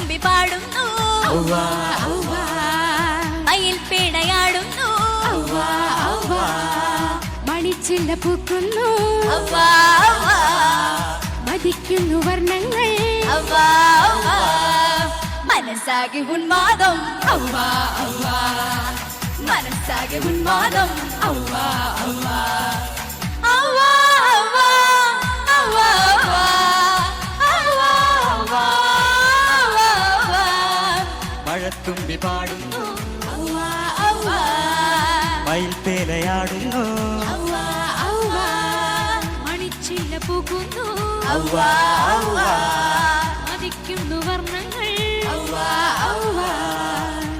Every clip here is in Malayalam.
തുമ്പി പാടുന്നു. മയിൽ പിടയാടുന്നു. മണിച്ചില്ല പൂക്കുന്നു. മതിക്കുന്നു വർണങ്ങൾ. മനസ്സാകെ ഉന്മാദം. മനസ്സാകെ ഉന്മാദം. ഔവാ ഔവാ ഔവാ ഔവാ ഔവാ തുമ്പി പാടുന്നു മയിൽപ്പേലയാടുന്നു മണിച്ചില്ല പോകുന്നു. മതിക്കുന്നു വർണങ്ങൾ.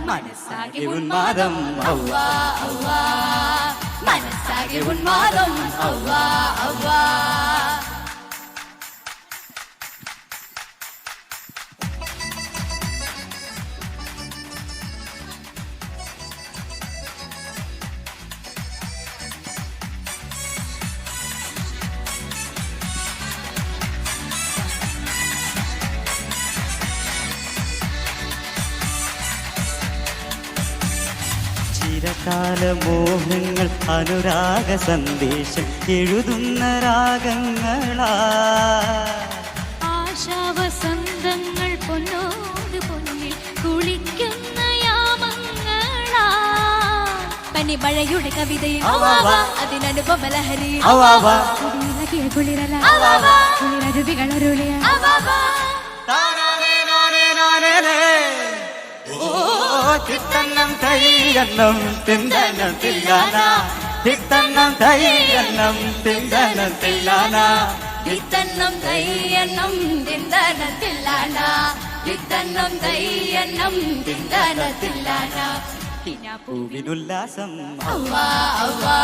മനസ്സാകെ ഉന്മാദം. മനസ്സാകെ ഉന്മാദം. ചിരകാല മോഹങ്ങൾ അനുരാഗ സന്ദേശം എഴുതുന്ന രാഗങ്ങളാ. ആശാവസന്തങ്ങൾ പൊന്നോട് പൊന്നിൽ കുളിക്കുന്ന യാമങ്ങളാ. പനിമഴയുടെ കവിതയിൽ അതിനനുഭവ അതിനനുപമ ലഹരി. കുടിയിളകിയ കുളിരല. കുളിരരുവികളൊരുളിയ താനാനേ നാനേ നാനേനേ. ചിത്തന്നം തൈയെണ്ണം തിന്തനം തില്ലാന ചിത്തന്നം തൈയെണ്ണം തിന്തനം തില്ലാന വിത്തന്നം തൈയെണ്ണം തിന്തനത്തില്ലാണ്ട വിത്തന്നം തൈയെണ്ണം തിന്തനത്തില്ലാണ്ട പൂവിനുല്ലാസം അവ്വാ അവ്വാ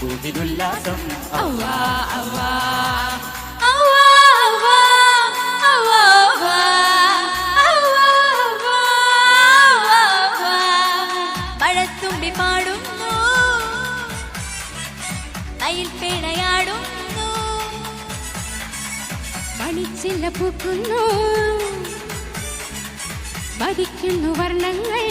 പൂവിനുല്ലാസം അവ്വാ അവ്വാ മഴത്തുമ്പി പാടുന്നു. മയിൽ പിണയാടുന്നു. മണിച്ചില്ല പൂക്കുന്നു. മതിക്കുന്നു വർണങ്ങൾ.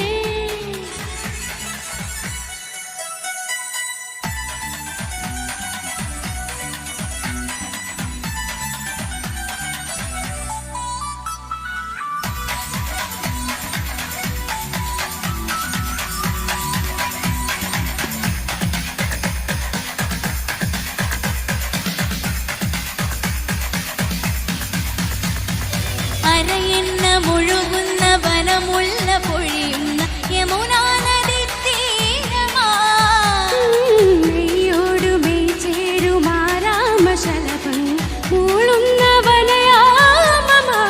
അരയെണ്ണ മുഴുകുന്ന വനമുള്ള പൊഴിയുന്ന യമുന നദി തീരമായോടുമേ ചേരുമാരാമ ശലഭം മൂളുന്ന വനയാമമാ.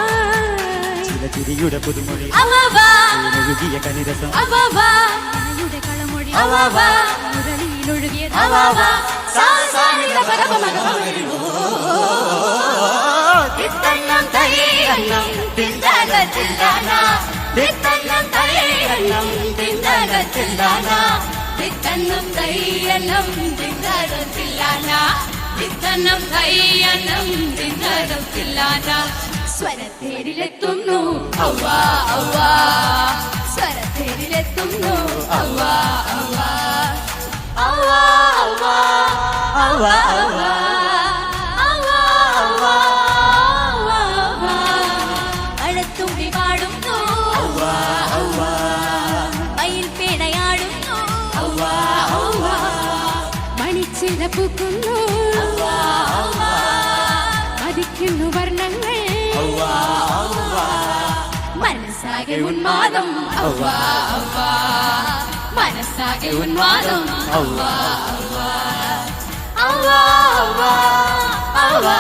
ചിരിയുടെ പുതുമൊഴി ഒഴുകിയ കനിരസം. കലയുടെ കളമൊഴി മുരളിയിലൊഴുകിയ സാ സാ നിന്ന പരമ മകമ വരുമോ വിത്തന്നം തലയണം തിന്താന തിന്താന വിത്തന്നം തലയണം തിന്താന തിന്താന വിത്തന്നം തയ്യണം തിന്താന തില്ലാന വിത്തന്നം തയ്യണം തിന്താന തില്ലാന സ്വരത്തേരിലെത്തുന്നു ഔവാ ഔവാ സ്വരത്തേരിലെത്തുന്നു ഔവാ ഔവാ ഔവാ ഔവാ ഔവാ சிறப்புக்குள்ளோ மதிக்கின்னு வர்ணங்கள் மனசாக உன்மாதம் அவ்வா அவ்வா மனசாக உன்மாதம் அவ்வா அவ்வா அவ்வா அவ்வா.